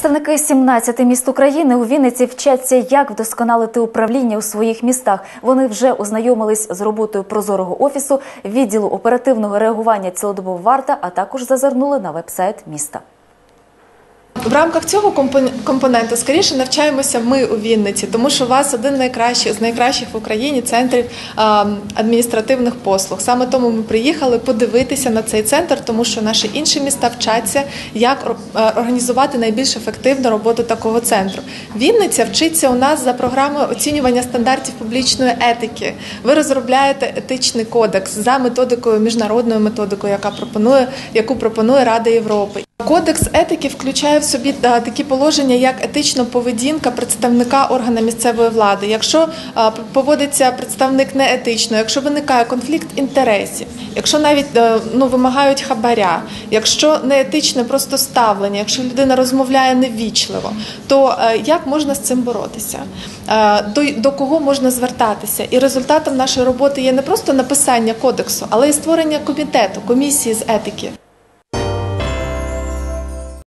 Представники 17 міст України у Вінниці вчаться, як вдосконалити управління у своїх містах. Вони вже ознайомились з роботою прозорого офісу, відділу оперативного реагування цілодобова варта, а також зазирнули на веб-сайт міста. В рамках цього компон- компоненту скоріше навчаємося ми у Вінниці, тому що у вас один найкращий з найкращих в Україні центрів адміністративних послуг. Саме тому ми приїхали подивитися на цей центр, тому що наші інші міста вчаться, як е, організувати найбільш ефективну роботу такого центру. Вінниця вчиться у нас за програмою оцінювання стандартів публічної етики. Ви розробляєте етичний кодекс за методикою міжнародною методикою, яка пропонує, яку пропонує Рада Європи. Кодекс етики включає в собі такі положення, як етична поведінка представника органу місцевої влади. Якщо поводиться представник неетично, якщо виникає конфлікт інтересів, якщо навіть е, ну, вимагають хабаря, якщо неетичне просто ставлення, якщо людина розмовляє невічливо, то е, як можна з цим боротися? Е, До, до кого можна звертатися? І результатом нашої роботи є не просто написання кодексу, але й створення комітету, комісії з етики.